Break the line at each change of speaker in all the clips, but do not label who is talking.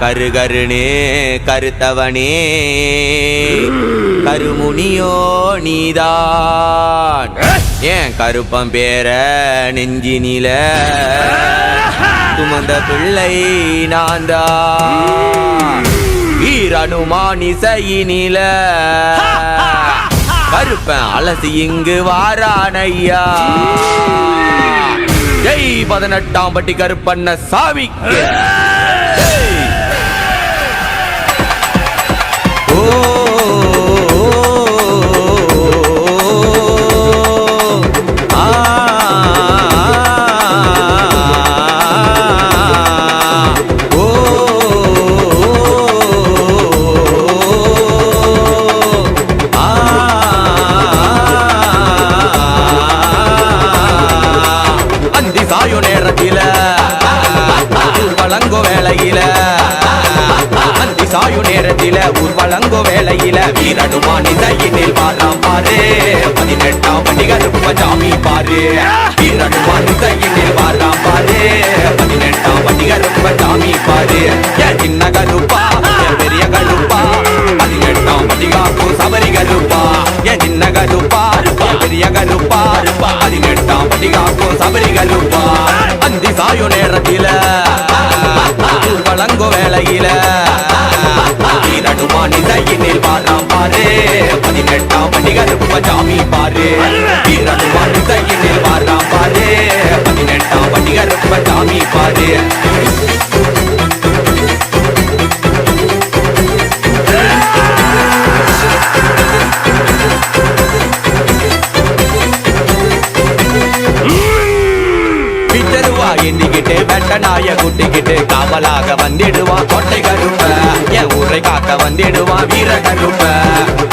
கருகருணே கரு கருத்தவனே. கருமுனியோ நீதான். ஏன் கருப்பம் பேர நெஞ்சினில? சுமந்த பிள்ளை நான்தா தான் வீரனுமான் கருப்பன் அலசி இங்கு வாரானையா. ஜெய் பதினெட்டாம் பட்டி கருப்பண்ண சாமி பண்டிகருப்ப பாரு. வீரனுமான் இசையினில் வாழாம் பாரு. பதினெட்டாம் வண்டிக ரொம்ப சாமி பாரு. என் சின்ன கருப்பா என் பெரிய கருப்பா. பதினெட்டாம் பண்டிகாப்பு சபரி கருப்பா. என் சின்ன கருப்பா ஏன் பெரிய கருப்பா. பதினெட்டாம் பண்டிகாப்பு சபரி கருப்பா. அந்தி சாயு நேரத்தில வழங்கும் வேளையில வீரனுமான் இசையினில் வாழாம் பாரு. பதினெட்டாம் பண்டிகருப்ப சாமி பாரு. சாமி பாரு வெட்ட நாய குட்டிக்கிட்டு காவலாக வந்திடுவா கொட்டை கருப்ப. என் ஊரை காக்க வந்திடுவா வீர கருப்ப.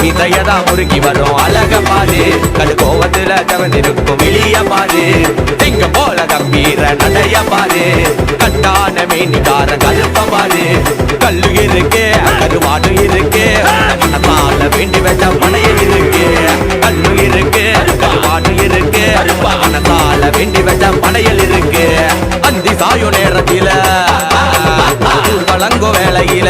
இதையதா முருகி வரும் அழக பாரு. கடு கோவத்துல தவந்திருக்கும் வெளிய பாரு. திங்க போல கம்பீர நடைய பாரு. கட்டான மீனிக்கார கருப்ப பாரு. கல்லு இருக்கு கருவாடு இருக்கு. வேண்டி வச்ச மனை சாயு நேரத்தில வேலையில வேளையில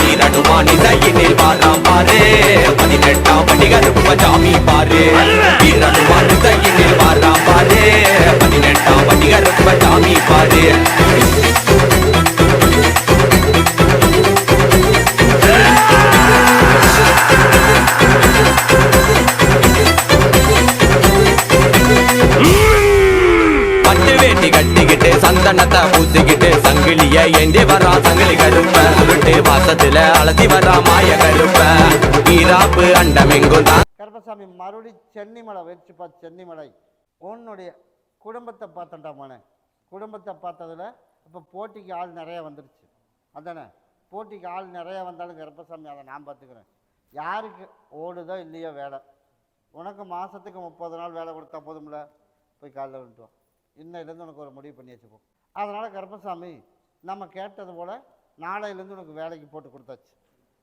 வீரனுமான் இசையினில் வாழாம் பாரு. பதினெட்டாம் பண்டிகருப்ப சாமி பாரு. வீரனுமான் இசையினில் வாழாம் பாரு. பதினெட்டாம் பண்டிகருப்ப சாமி பாரு. சந்தனத்தை பூசிக்கிட்டு சங்கிலிய ஏந்தி வரா. சங்கிலி கருப்ப உருட்டு வாசத்துல அலசி வரா மாய கருப்ப. ஈராப்பு அண்டமெங்கும் தான்.
கருப்பசாமி மறுபடி சென்னிமலை வச்சுப்பா சென்னிமலை. உன்னுடைய குடும்பத்தை பார்த்தண்டா மனே குடும்பத்தை பார்த்ததுல இப்போ போட்டிக்கு ஆள் நிறைய வந்துருச்சு. அதானே? போட்டிக்கு ஆள் நிறைய வந்தாலும் கருப்பசாமி அதை நான் பார்த்துக்கிறேன். யாருக்கு ஓடுதோ இல்லையோ வேலை. உனக்கு மாதத்துக்கு முப்பது நாள் வேலை கொடுத்தா போதும்ல? போய் காலைல விட்டு வா. இன்னையிலேருந்து உனக்கு ஒரு முடிவு பண்ணி வச்சுப்போம். அதனால் கருப்பசாமி நம்ம கேட்டது போல் நாளையிலேருந்து உனக்கு வேலைக்கு போட்டு கொடுத்தாச்சு.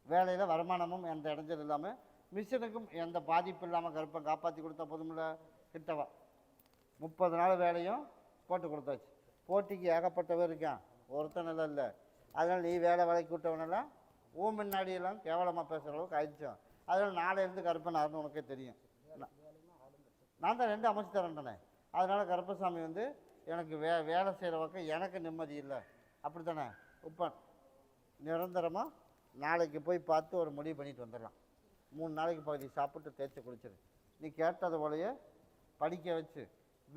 வேலையில் வருமானமும் எந்த இடைஞ்சல் இல்லாமல் மிஷினுக்கும் எந்த பாதிப்பு இல்லாமல் கருப்பை காப்பாற்றி கொடுத்தா போதுமில்ல கிட்டவா? முப்பது நாள் வேலையும் போட்டு கொடுத்தாச்சு. போட்டிக்கு ஏகப்பட்டவர் இருக்கான். ஒருத்தனில் இல்லை. அதனால் நீ வேலை வேலைக்கு விட்டவனெல்லாம் ஊ முன்னாடியெல்லாம் கேவலமாக பேசுகிற அளவுக்கு ஆயிடுச்சோம் அதனால் நாளையிலேருந்து கருப்பன் ஆறுன்னு உனக்கே தெரியும். நான் நான் தான் ரெண்டு அமைச்சு தரேன்டனே அதனால் கருப்பசாமி வந்து எனக்கு வே வேலை செய்கிற பக்கம் எனக்கு நிம்மதி இல்லை. அப்படி தானே இப்போ நிரந்தரமாக நாளைக்கு போய் பார்த்து ஒரு முடிவு பண்ணிட்டு வந்துடலாம். மூணு நாளைக்கு பகுதி சாப்பிட்டு தேய்ச்சி குளிச்சிரு. நீ கேட்டது போலயே படிக்க வச்சு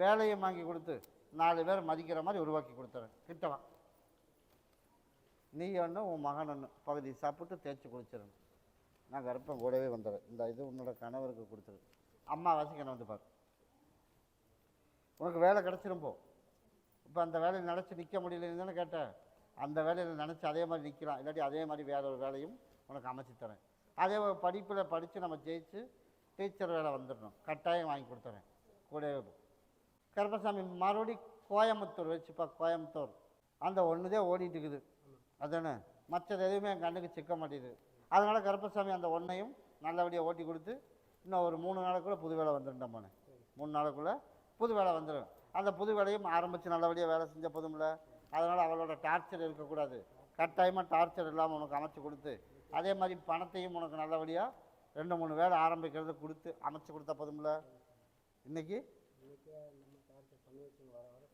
வேலையை வாங்கி கொடுத்து நாலு பேர் மதிக்கிற மாதிரி உருவாக்கி கொடுத்துறேன். கிட்டவா நீ ஒன்று உன் மகன் ஒன்று பகுதி சாப்பிட்டு தேய்ச்சி குளிச்சிடணும் நான் கருப்பம் கூடவே வந்துடுறேன். இந்த இது உன்னோட கணவருக்கு கொடுத்துரு. அம்மா வாசிக்கணும் வந்து பாரு. உனக்கு வேலை கிடச்சிரும் போ. இப்போ அந்த வேலையை நினச்சி நிற்க முடியலன்னு தானே கேட்டேன். அந்த வேலையில் நினச்சி அதே மாதிரி நிற்கலாம் இல்லாட்டி அதே மாதிரி வேற ஒரு வேலையும் உனக்கு அமைச்சு தரேன். அதே படிப்பில் படித்து நம்ம ஜெயிச்சு டீச்சர் வேலை வந்துடணும். கட்டாயம் வாங்கி கொடுத்துறேன். கூடவே கருப்பசாமி மறுபடி கோயம்புத்தூர் வச்சுப்பா கோயம்புத்தூர். அந்த ஒன்று தான் ஓடிட்டு இருக்குது. அதானே? மற்றது எதுவுமே என் கண்ணுக்கு சிக்க மாட்டேங்குது. அதனால் கருப்பசாமி அந்த ஒன்றையும் நல்லபடியாக ஓட்டி கொடுத்து இன்னும் ஒரு மூணு நாளுக்குள்ளே புது வேலை வந்துடும் போனேன் மூணு நாளுக்குள்ளே புது வேலை வந்துடும் அந்த புது வேலையும் ஆரம்பித்து நல்லபடியாக வேலை செஞ்ச போதும்ல. அதனால் அவளோட டார்ச்சர் இருக்கக்கூடாது. கட்டாயமாக டார்ச்சர் இல்லாமல் உனக்கு அமைச்சு கொடுத்து அதே மாதிரி பணத்தையும் உனக்கு நல்லபடியாக ரெண்டு மூணு வேலை ஆரம்பிக்கிறது கொடுத்து அமைச்சு கொடுத்தா போதும்ல. இன்றைக்கி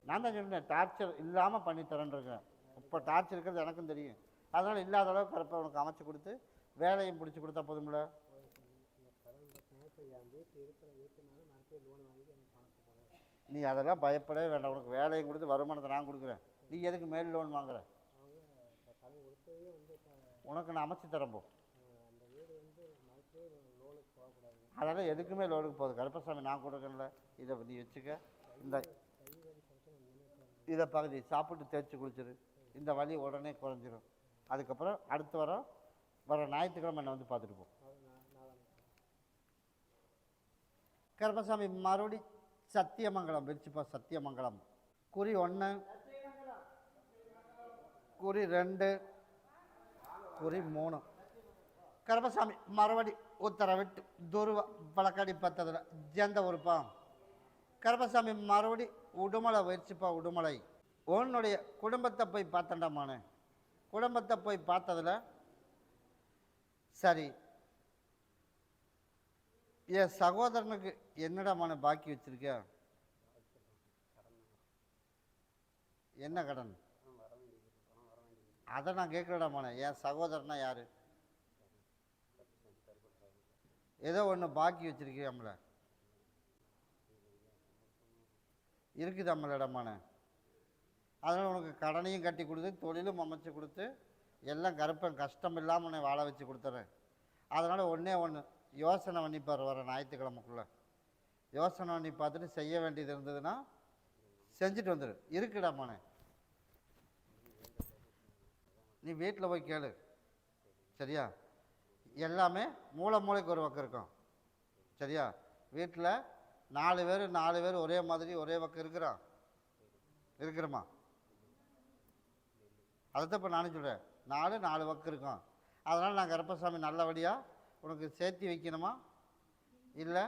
நான் தான் சொன்னேன் டார்ச்சர் இல்லாமல் பண்ணி தரேன்ருக்கேன் இப்போ டார்ச்சர் இருக்கிறது எனக்கும் தெரியும். அதனால் இல்லாத அளவுக்கு கரெக்டாக உனக்கு அமைச்சு கொடுத்து வேலையும் பிடிச்சி கொடுத்தா போதும்ல. நீ அதெல்லாம் பயப்படவே வேண்டாம். உனக்கு வேலையும் கொடுத்து வருமானத்தை நான் கொடுக்குறேன். நீ எதுக்கு மேல் லோன் வாங்குற? உனக்கு நான் அமைச்சு தரம்போ அதெல்லாம் எதுக்குமே லோனுக்கு போகுது. கருப்பசாமி நான் கொடுக்கல இதை நீ வச்சுக்க. இந்த இதை பகுதி சாப்பிட்டு தேய்ச்சி குளிச்சிரு. இந்த வலி உடனே குறைஞ்சிரும். அதுக்கப்புறம் அடுத்து வர வர ஞாயிற்றுக்கிழமை என்னை வந்து பார்த்துட்டு போ. கருப்பசாமி மறுபடி சத்தியமங்கலம் விரிச்சுப்பா சத்தியமங்கலம். குறி ஒன்று குறி ரெண்டு குறி மூணு. கருப்பசாமி மறுபடி உத்தரவிட்டு துருவ பழக்கடி பத்ததில் ஜெந்த உறுப்பா? கருப்பசாமி மறுபடி உடுமலை வச்சுப்பா உடுமலை. உன்னுடைய குடும்பத்தை போய் பார்த்தண்டாமானே குடும்பத்தை போய் பார்த்ததில் சரி என் சகோதரனுக்கு என்னடா மன பாக்கி வச்சிருக்க? என்ன கடன்? அதை நான் கேட்கலடாமான என் சகோதரனா யாரு? ஏதோ ஒன்று பாக்கி வச்சிருக்கியாம்ல இருக்குதாம்மலடமான அதனால் உனக்கு கடனையும் கட்டி கொடுத்து தொழிலும் அமைச்சு கொடுத்து எல்லாம் கருப்பேன் கஷ்டம் இல்லாமல் உன்னை வாழ வச்சு கொடுத்துறேன். அதனால் ஒன்றே ஒன்று யோசனை பண்ணிப்பார் வர ஞாயிற்றுக்கிழமைக்குள்ளே. யோசனை பண்ணி பார்த்துட்டு செய்ய வேண்டியது இருந்ததுன்னா செஞ்சுட்டு வந்துடு இருக்குடாமானே நீ வீட்டில் போய் கேளு. சரியா? எல்லாமே மூளை மூளைக்கு ஒரு பக்கம் இருக்கும். சரியா? வீட்டில் நாலு பேர் நாலு பேர் ஒரே மாதிரி ஒரே பக்கம் இருக்கிறான் இருக்கிறோமா? தான் இப்போ நானும் சொல்கிறேன் நாலு நாலு பக்கம் இருக்கும். அதனால் நான் கருப்பசாமி நல்லபடியாக உனக்கு சேர்த்து வைக்கணுமா? இல்லை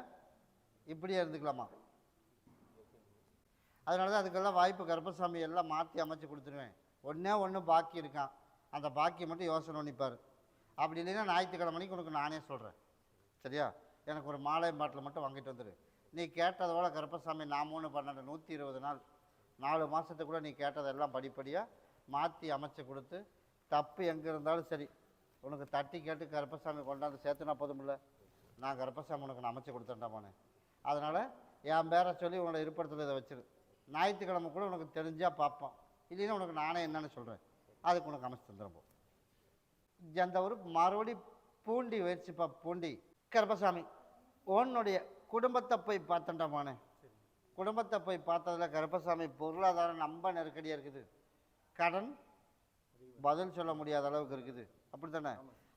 இப்படியே இருந்துக்கலாமா? அதனால தான் அதுக்கெல்லாம் வாய்ப்பு கருப்பசாமி எல்லாம் மாற்றி அமைச்சு கொடுத்துருவேன். ஒன்றே ஒன்று பாக்கி இருக்கான். அந்த பாக்கியை மட்டும் யோசனை பண்ணிப்பார் அப்படி இல்லைன்னா ஞாயிற்றுக்கிழமை மணிக்கு உனக்கு நானே சொல்கிறேன் சரியா? எனக்கு ஒரு மாலை பாட்டில் மட்டும் வாங்கிட்டு வந்துடு நீ கேட்டதோட கருப்பசாமி நான் மூணு பன்னெண்டு நூற்றி இருபது நாள் நாலு மாதத்துக்குள்ளே நீ கேட்டதெல்லாம் படிப்படியாக மாற்றி அமைச்சு கொடுத்து தப்பு எங்கே இருந்தாலும் சரி உனக்கு தட்டி கேட்டு கருப்பசாமி கொண்டாந்து சேர்த்துனா போதுமில்ல. நான் கருப்பசாமி உனக்கு நான் அமைச்சு கொடுத்தேன்டாமானே அதனால் என் பேரை சொல்லி உன்னோட இருப்பிடத்தில் இதை வச்சிரு. ஞாயிற்றுக்கிழமை கூட உனக்கு தெரிஞ்சால் பார்ப்போம் இல்லைன்னா உனக்கு நானே என்னன்னு சொல்கிறேன் அதுக்கு உனக்கு அமைச்சு தந்துடுறேன் அந்த ஒரு மறுபடி பூண்டி வச்சுப்பா பூண்டி. கருப்பசாமி உன்னுடைய குடும்பத்தை போய் பார்த்தண்டாமானே குடும்பத்தை போய் பார்த்ததுல கருப்பசாமி பொருளாதாரம் ரொம்ப நெருக்கடியாக இருக்குது. கடன் பதில் சொல்ல முடியாத அளவுக்கு இருக்குது. அப்படி தானே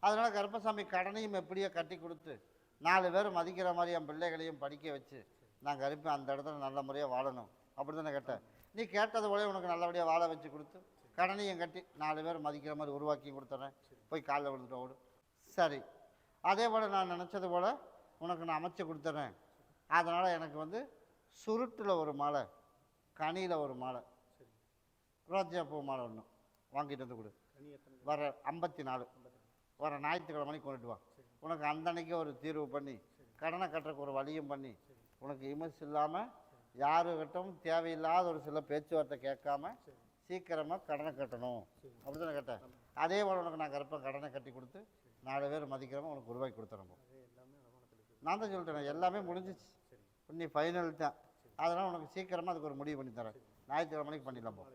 அதனால் கருப்பசாமி கடனையும் எப்படியோ கட்டி கொடுத்து நாலு பேர் மதிக்கிற மாதிரி என் பிள்ளைகளையும் படிக்க வச்சு நான் கருப்பேன் அந்த இடத்துல நல்ல முறையாக வாழணும். அப்படி தானே கேட்டேன். நீ கேட்டது போல உனக்கு நல்லபடியாக வாழ வச்சு கொடுத்து கடனையும் கட்டி நாலு பேர் மதிக்கிற மாதிரி உருவாக்கி கொடுத்துறேன். போய் காலைல விழுந்துட்டு ஓடு. சரி. அதே போல் நான் நினச்சது போல் உனக்கு நான் அமைச்சு கொடுத்துறேன். அதனால் எனக்கு வந்து சுருட்டில் ஒரு மாலை கனியில் ஒரு மாலை ரோஜா பூ மாலை ஒன்று வாங்கிட்டு வந்து கொடு. வர ஐம்பத்தி நாலு வர ஞாயிற்றுக்கிழமை மணிக்கு கொண்டுட்டு வா. உனக்கு அந்த அன்னைக்கு ஒரு தீர்வு பண்ணி கடனை கட்டுறக்கு ஒரு வழியும் பண்ணி உனக்கு இமஸ் இல்லாமல் யாருக்கிட்டும் தேவையில்லாத ஒரு சில பேச்சுவார்த்தை கேட்காம சீக்கிரமாக கடனை கட்டணும். அப்படி தானே கேட்டேன்? அதே போல் உனக்கு நான் கருப்பேன் கடனை கட்டி கொடுத்து நாலு பேர் மதிக்கிறவங்க உனக்கு உருவாக்கி கொடுத்துறோம் நான் தான் சொல்லிட்டேன் எல்லாமே முடிஞ்சிச்சு. நீ ஃபைனல் தான். அதனால் உனக்கு சீக்கிரமாக அதுக்கு ஒரு முடிவு பண்ணி தரேன். ஞாயிற்றுக்கிழமை மணிக்கு பண்ணிடலாம் போ.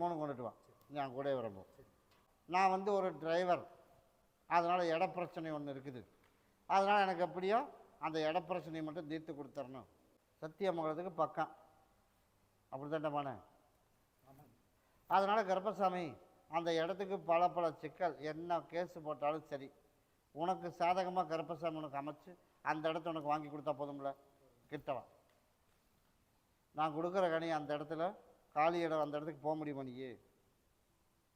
மூணு கொண்டுட்டு வா. நான் கூட வரப்போ நான் வந்து ஒரு டிரைவர் அதனால் இட பிரச்சனை ஒன்று இருக்குது. அதனால் எனக்கு எப்படியோ அந்த இட பிரச்சனையை மட்டும் தீர்த்து கொடுத்துடணும் சத்தியமங்கலத்துக்கு பக்கம். அப்படி தாண்டமான அதனால் கர்ப்பசாமி அந்த இடத்துக்கு பல பல சிக்கல். என்ன கேஸ் போட்டாலும் சரி. உனக்கு சாதகமாக கருப்பசாமி உனக்கு அமைச்சு அந்த இடத்த உனக்கு வாங்கி கொடுத்தா போதும்ல? கிட்டவா நான் கொடுக்குற கனி அந்த இடத்துல காலி இடம் அந்த இடத்துக்கு போக முடியுமா நீ?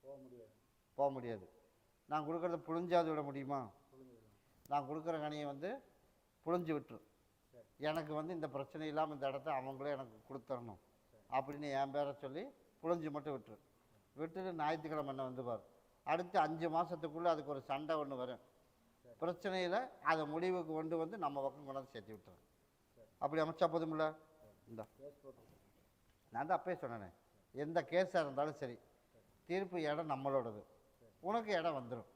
போக முடியாது. போக முடியாது. நான் கொடுக்குறத புழிஞ்சாது விட முடியுமா? நான் கொடுக்குற கனியை வந்து புழிஞ்சு விட்டுரு. எனக்கு வந்து இந்த பிரச்சனை இல்லாமல் இந்த இடத்த அவங்களே எனக்கு கொடுத்துடணும் அப்படின்னு என் பேரை சொல்லி புழிஞ்சு மட்டும் விட்டுரு. விட்டுட்டு ஞாயிற்றுக்கிழமை என்ன வந்து பாரு. அடுத்து அஞ்சு மாதத்துக்குள்ளே அதுக்கு ஒரு சண்டை ஒன்று வரும். பிரச்சனையில் அதை முடிவுக்கு கொண்டு வந்து நம்ம பக்கம் கொண்டாந்து சேர்த்து விட்டுறேன் அப்படி அமைச்சா போதுமில்ல இந்த. நான் தான் அப்பயே சொன்னேனே. எந்த கேஸாக இருந்தாலும் சரி தீர்ப்பு இடம் நம்மளோடது. உனக்கு இடம் வந்துடும்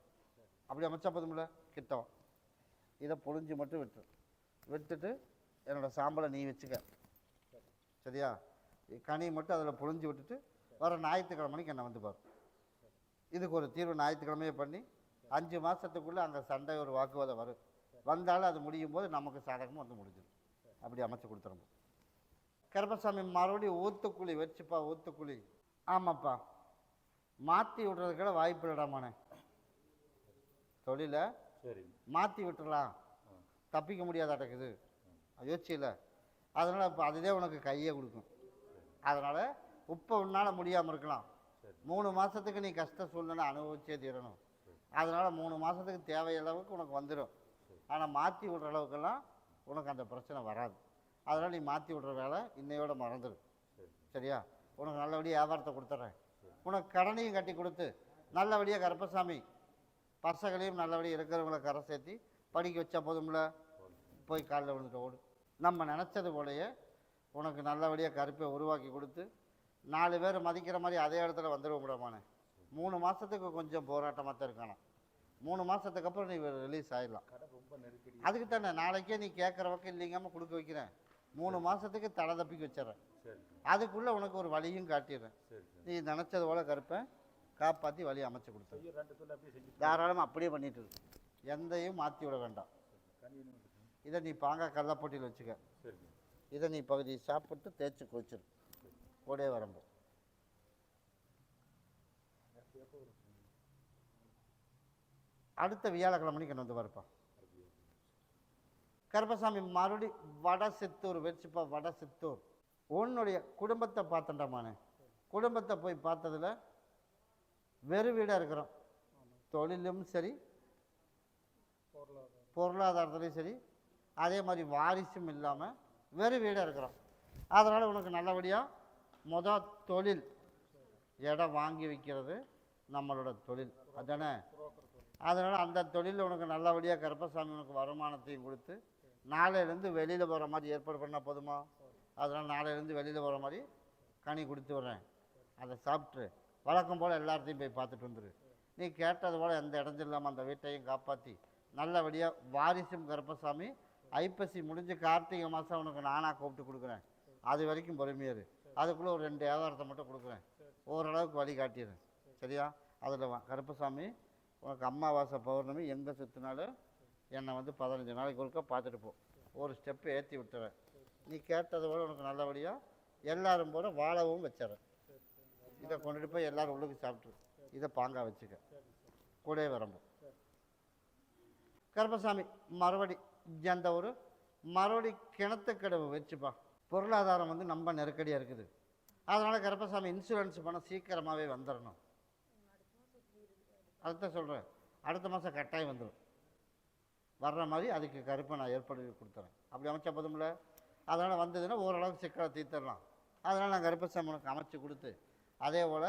அப்படி அமைச்சா போதுமில்ல கிட்டம் இதை பொழிஞ்சு மட்டும் விட்டுரும் விட்டுட்டு என்னோட சாம்பலை நீ வச்சுக்க. சரியா? கனி மட்டும் அதில் பொழிஞ்சு விட்டுட்டு வர ஞாயிற்றுக்கிழமைக்கு என்னை வந்து பாரு. இதுக்கு ஒரு தீர்வு ஞாயிற்றுக்கிழமையே பண்ணி அஞ்சு மாதத்துக்குள்ளே அங்கே சண்டை ஒரு வாக்குவாதம் வரும். வந்தாலும் அது முடியும் போது நமக்கு சாதகமாக வந்து முடிஞ்சிடும் அப்படி அமைச்சு கொடுத்துருங்க கருப்பசாமி மறுபடியும் ஊத்துக்குழி வச்சுப்பா ஊத்துக்குழி. ஆமாப்பா. மாற்றி விடுறதுக்குள்ள வாய்ப்பு இல்லடாமானே தொழிலை
சரிங்க
மாற்றி விட்டுறலாம். தப்பிக்க முடியாதாட்டக்குது யோசிச்சில அதனால் இப்போ அதுவே உனக்கு கையை கொடுக்கும். அதனால் இப்போ உன்னால் முடியாமல் இருக்கலாம். மூணு மாதத்துக்கு நீ கஷ்ட சூழ்நிலை அனுபவிச்சே தீரணும். அதனால் மூணு மாதத்துக்கு தேவையளவுக்கு உனக்கு வந்துடும் ஆனால் மாற்றி விடுற அளவுக்கெல்லாம் உனக்கு அந்த பிரச்சனை வராது. அதனால் நீ மாற்றி விடுற வேலை இன்னையோட மறந்துடும் சரியா? உனக்கு நல்லபடியாக வியாபாரத்தை கொடுத்துட்றேன் உனக்கு கடனையும் கட்டி கொடுத்து நல்லபடியாக கருப்பசாமி பசங்களையும் நல்லபடியாக இருக்கிறவங்கள கரை சேர்த்தி படிக்க வச்சா போதும்ல? போய் காலில் விழுந்துட்டு ஓடு. நம்ம நினச்சது போலயே உனக்கு நல்லபடியாக கருப்பை உருவாக்கி கொடுத்து நாலு பேர் மதிக்கிற மாதிரி அதே இடத்துல வந்துடுவோம் விடமானே மூணு மாதத்துக்கு கொஞ்சம் போராட்டமாக தான் இருக்கானா. மூணு மாதத்துக்கு அப்புறம் நீ ரிலீஸ்
நெருக்கடி
அதுக்கு தானே நாளைக்கே நீ கேட்குற பக்கம் இல்லைங்காமல் கொடுக்க வைக்கிறேன். மூணு மாதத்துக்கு தலை தப்பிக்க வச்சிடறேன். அதுக்குள்ளே உனக்கு ஒரு வழியும் காட்டிடுறேன். நீ நினச்சது போல கருப்பை காப்பாற்றி வழி அமைச்சு
செஞ்சு
தாராளமாக அப்படியே பண்ணிட்டு இரு. எந்தையும் மாற்றி விட வேண்டாம். இதை நீ பாங்கா கல்லப்பொட்டியில் வச்சுக்க. இதை நீ பகுதி சாப்பிட்டு தேய்ச்சி குளிச்சிரு. கூடவே வரம்பு. அடுத்த வியாழக்கிழமைக்கு என்ன வந்து வரப்பா கருப்பசாமி மறுபடி வட சித்தூர் வச்சுப்பா வட சித்தூர். உன்னுடைய குடும்பத்தை பார்த்தண்டாமானே குடும்பத்தை போய் பார்த்ததுல வெறு வீடாக இருக்கிறோம். தொழிலும் சரி பொருளாதாரத்துலேயும் சரி அதே மாதிரி வாரிசும் இல்லாமல் வெறு வீடாக இருக்கிறோம். அதனால் உனக்கு நல்லபடியாக மொத தொழில் இடம் வாங்கி வைக்கிறது நம்மளோட தொழில். அதானே? அதனால் அந்த தொழிலில் உனக்கு நல்லபடியாக கருப்பசாமி உனக்கு வருமானத்தையும் கொடுத்து நாளையிலேருந்து வெளியில் போகிற மாதிரி ஏற்பாடு பண்ணால் போதுமா? அதனால் நாளையிலேருந்து வெளியில் போகிற மாதிரி கனி கொடுத்து விட்றேன். அதை சாப்பிட்டு வழக்கம் போல் எல்லாத்தையும் போய் பார்த்துட்டு வந்துரு. நீ கேட்டது போல் எந்த இடஞ்சும் இல்லாமல் அந்த வீட்டையும் காப்பாற்றி நல்லபடியாக வாரிசும் கருப்பசாமி ஐப்பசி முடிஞ்சு கார்த்திகை மாதம் உனக்கு நானாக கூப்பிட்டு கொடுக்குறேன். அது வரைக்கும் பொறுமையாக அதுக்குள்ளே ஒரு ரெண்டு வியாபாரத்தை மட்டும் கொடுக்குறேன். ஓரளவுக்கு வழி காட்டிடுறேன். சரியா? அதில் கருப்பசாமி உனக்கு அம்மாவாசை பௌர்ணமி எங்கே சுற்றினாலும் என்னை வந்து பதினஞ்சு நாளைக்கு ஒருக்கா பார்த்துட்டு போ. ஒரு ஸ்டெப்பு ஏற்றி விட்டுறேன். நீ கேட்டதை விட உனக்கு நல்லபடியாக எல்லாரும் போல வாழவும் வச்சிடறேன் இதை கொண்டுட்டு போய் எல்லோரும் உள்ளுக்கு சாப்பிட்ரு இதை பாங்காக வச்சுக்க. கூடவே வரம்பு. கருப்பசாமி மறுபடி எந்த ஒரு மறுபடி கிணத்துக்கடவு வச்சுப்பா. பொருளாதாரம் வந்து ரொம்ப நெருக்கடியாக இருக்குது. அதனால் கருப்பசாமி இன்சூரன்ஸ் பணம் சீக்கிரமாகவே வந்துடணும் அதுதான் சொல்கிறேன் அடுத்த மாதம் கட்டாயம் வந்துடும் வர்ற மாதிரி அதுக்கு கருப்பை நான் ஏற்பாடு கொடுத்துறேன். அப்படி அமைச்சா போதும்ல? அதனால் வந்ததுன்னா ஓரளவுக்கு சிக்கலை தீர்த்துடலாம். அதனால் நான் கருப்பை உனக்கு அமைச்சு கொடுத்து அதே போல்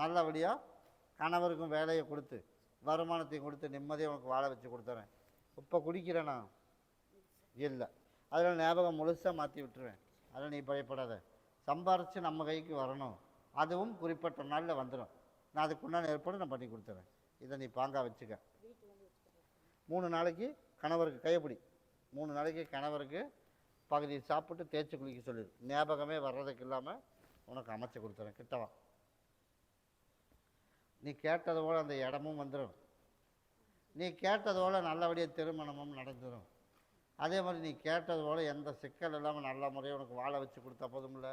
நல்லபடியாக கணவருக்கும் வேலையை கொடுத்து வருமானத்தையும் கொடுத்து நிம்மதியாக உனக்கு வாழ வச்சு கொடுத்துறேன். இப்போ குடிக்கிறேனா இல்லை. அதில் ஞாபகம் முழுசாக மாற்றி விட்டுருவேன். அதில் நீ பயப்படாத. சம்பாரித்து நம்ம கைக்கு வரணும். அதுவும் குறிப்பிட்ட நாளில் வந்துடும் நான் அதுக்குண்டான ஏற்பாடு நான் பண்ணி கொடுத்துறேன். இதை நீ பாங்காக வச்சுக்க. மூணு நாளைக்கு கணவருக்கு கைப்பிடி. மூணு நாளைக்கு கணவருக்கு பகுதி சாப்பிட்டு தேய்ச்சி குளிக்க சொல்லிடு. ஞாபகமே வர்றதுக்கு இல்லாமல் உனக்கு அமைச்சு கொடுத்துறேன் கிட்டவா? நீ கேட்டது போல் அந்த இடமும் வந்துடும் நீ கேட்டது போல் நல்லபடியாக திருமணமும் நடந்துடும் அதே மாதிரி நீ கேட்டது போல் எந்த சிக்கல் இல்லாமல் நல்ல முறையாக உனக்கு வாழ வச்சு கொடுத்தா இல்லை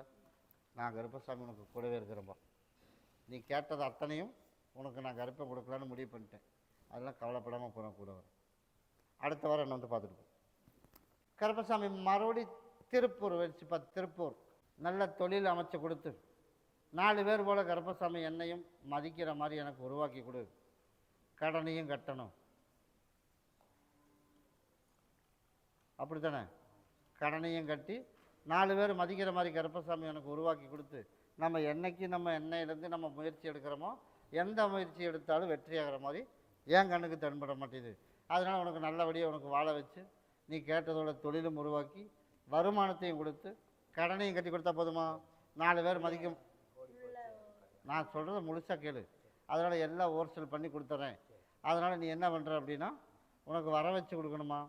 நான் கருப்பசாமி உனக்கு கூடவே இருக்கிறேன்பா. நீ கேட்டது அத்தனையும் உனக்கு நான் கருப்பை கொடுக்கலான்னு முடிவு பண்ணிட்டேன். அதெல்லாம் கவலைப்படாமல் போகிறேன் கூட வரேன் அடுத்த வாரம் என்ன வந்து பார்த்துட்டு கருப்பசாமி மறுபடி திருப்பூர் வச்சுப்பா திருப்பூர். நல்ல தொழில் அமைச்சு கொடுத்து. நாலு பேர் போல் கருப்பசாமி என்னையும் மதிக்கிற மாதிரி எனக்கு உருவாக்கி கொடு. கடனையும் கட்டணும். அப்படி தானே கடனையும் கட்டி நாலு பேர் மதிக்கிற மாதிரி கருப்பசாமி எனக்கு உருவாக்கி கொடுத்து நம்ம என்னைக்கு நம்ம எண்ணெயிலேருந்து நம்ம முயற்சி எடுக்கிறோமோ எந்த முயற்சி எடுத்தாலும் வெற்றியாகிற மாதிரி என் கண்ணுக்கு தென்பட மாட்டேது அதனால் உனக்கு நல்லபடியாக உனக்கு வாழ வச்சு நீ கேட்டதோட தொழிலும் உருவாக்கி வருமானத்தையும் கொடுத்து கடனையும் கட்டி கொடுத்தா போதுமா? நாலு பேர் மதிக்கும். நான் சொல்கிறத முழுசாக கேளு. அதனால் எல்லாம் ஹோல்சேல் பண்ணி கொடுத்துட்றேன் அதனால் நீ என்ன பண்ணுற அப்படின்னா உனக்கு வர வச்சு கொடுக்கணுமா?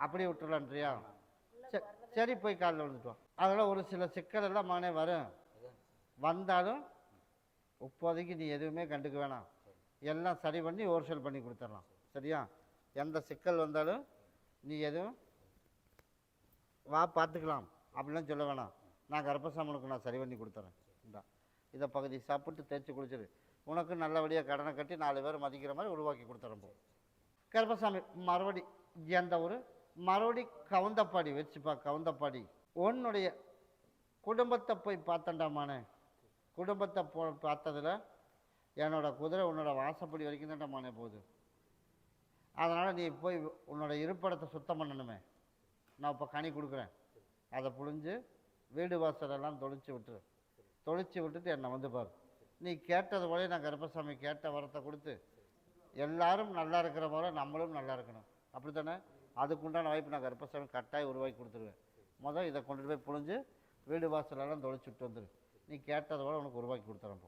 அப்படியே விட்டுறலான்றியா? சரி சரி போய் காலைல வந்துட்டோம் அதனால் ஒரு சில சிக்கல் எல்லாம் மகனே வரும். வந்தாலும் இப்போதைக்கு நீ எதுவுமே கண்டுக்க வேணாம். எல்லாம் சரி பண்ணி ஹோல்சேல் பண்ணி கொடுத்துடலாம் சரியா? எந்த சிக்கல் வந்தாலும் நீ எதுவும் வா பார்த்துக்கலாம். அப்படிலாம் சொல்ல வேணாம். நான் கர்ப்பசாமனுக்கு நான் சரி பண்ணி கொடுத்துறேன். இந்தா. இதை பகுதி சாப்பிட்டு தேய்ச்சி குளிச்சிரு. உனக்கு நல்லபடியாக கடனை கட்டி நாலு பேர் மதிக்கிற மாதிரி உருவாக்கி கொடுத்துறேன் போ. கருப்பசாமி மறுபடி எந்த ஊர் மறுபடி கவுந்தப்பாடி வச்சுப்பா கவுந்தப்பாடி. உன்னுடைய குடும்பத்தை போய் பார்த்தண்டாமானே குடும்பத்தை போ பார்த்ததில் என்னோட குதிரை உன்னோட வாசப்படி வரைக்கும் தான்டாமானே போகுது. அதனால் நீ போய் உன்னோட இருப்பிடத்தை சுத்தம் பண்ணணுமே. நான் இப்போ கனி கொடுக்குறேன். அதை புழிஞ்சு வீடு வாசலெல்லாம் தொளிச்சு விட்டுரு. தொளிச்சு விட்டுட்டு என்னை வந்து பாரு. நீ கேட்டது போல நான் கருப்பசாமி கேட்ட வரத்தை கொடுத்து எல்லாரும் நல்லா இருக்கிற போல நம்மளும் நல்லா இருக்கணும். அப்படி தானே அதுக்குண்டான வாய்ப்பு நான் கர்ப்பசாமி கட்டாயம் உருவாக்கி கொடுத்துருவேன். முதல் இதை கொண்டுட்டு போய் புழிஞ்சு வீடு வாசலெல்லாம் தொளிச்சு விட்டு வந்துரு. நீ கேட்டதை விட உனக்கு உருவாக்கி கொடுத்துறேன்